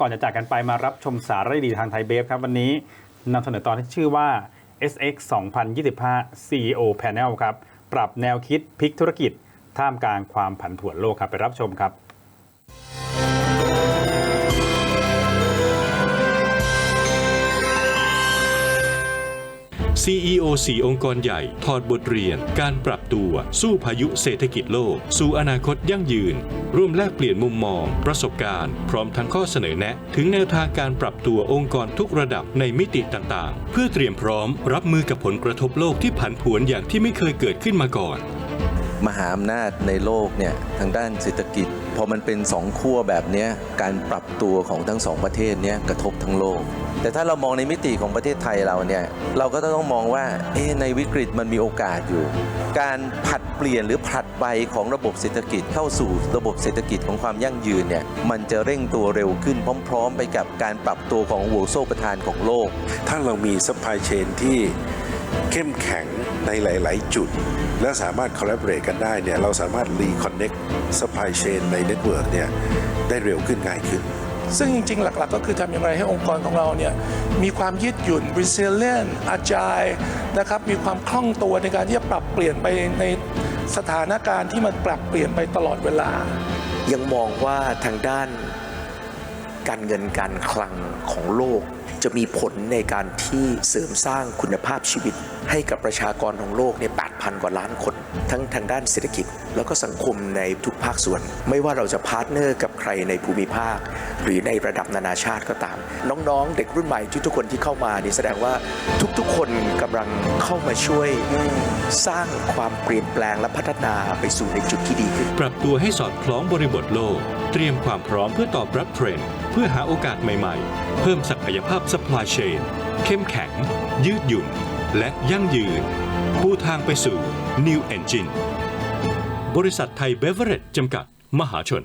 ก่อนจะจากกันไปมารับชมสาระดีๆทางไทยเบฟครับ วันนี้นำเสนอตอนที่ชื่อว่า SX 2025 CEO Panel ครับ ปรับแนวคิดพลิกธุรกิจ ท่ามกลางความผันผวนโลกครับ ไปรับชมครับ CEO 4องค์กรใหญ่ถอดบทเรียน การปรับตัว สู้พายุเศรษฐกิจโลก สู่อนาคตยั่งยืน ร่วมแลกเปลี่ยนมุมมอง ประสบการณ์ พร้อมทั้งข้อเสนอแนะ ถึงแนวทางการปรับตัวองค์กรทุกระดับในมิติต่างๆ เพื่อเตรียมพร้อมรับมือกับผลกระทบโลกที่ผันผวนอย่างที่ไม่เคยเกิดขึ้นมาก่อน มหาอำนาจในโลกเนี่ยทางด้านเศรษฐกิจพอมันเป็นสองขั้วแบบนี้การปรับตัวของทั้งสองประเทศเนี้ยกระทบทั้งโลก แต่ถ้าเรามองในมิติของประเทศไทยเราเนี่ยเราก็ต้องมองว่าเอ๊ในวิกฤตมันมีโอกาสอยู่ การผัดเปลี่ยนหรือผลัดใบของระบบเศรษฐกิจเข้าสู่ระบบเศรษฐกิจของความยั่งยืนเนี่ยมันจะเร่งตัวเร็วขึ้นพร้อม ๆ ไปกับการปรับตัวของหัวโซ่ประทานของโลก ถ้าเรามีซัพพลายเชนที่ เข้มแข็งในหลาย ๆ จุด และสามารถ collaborate กันได้เนี่ยเราสามารถ reconnect supply chain ใน network เนี่ยได้เร็วขึ้นง่ายขึ้น ซึ่งจริง ๆ หลัก ๆ ก็คือทำอย่างไรให้องค์กรของเราเนี่ยมีความยืดหยุ่น resilient agile นะครับมีความคล่องตัวในการที่จะปรับเปลี่ยนไปในสถานการณ์ที่มันปรับเปลี่ยนไปตลอดเวลา ยังมองว่าทางด้านการเงินการคลังของโลก จะมีผลในการที่เสริมสร้างคุณภาพชีวิต ให้กับประชากรของโลกเนี่ย8,000 กว่าล้านคน ทั้งทางด้านเศรษฐกิจ แล้วก็สังคมในทุกภาคส่วน ไม่ว่าเราจะพาร์ทเนอร์กับใครในภูมิภาค หรือในระดับนานาชาติก็ตาม น้องๆ เด็กรุ่นใหม่ที่ทุกคนที่เข้ามานี่แสดงว่าทุกๆ คนกำลังเข้ามาช่วยสร้างความเปลี่ยนแปลงและพัฒนาไปสู่ในจุดที่ดีขึ้น ปรับตัวให้สอดคล้องบริบทโลกเตรียมความพร้อมเพื่อตอบรับเทรนด์เพื่อหาโอกาสใหม่ๆ เพิ่มศักยภาพ supply chain เข้มแข็ง ยืดหยุ่น และยั่งยืนผู้ทางไปสู่ New Engine บริษัทไทยเบเวอร์เรจจำกัด มหาชน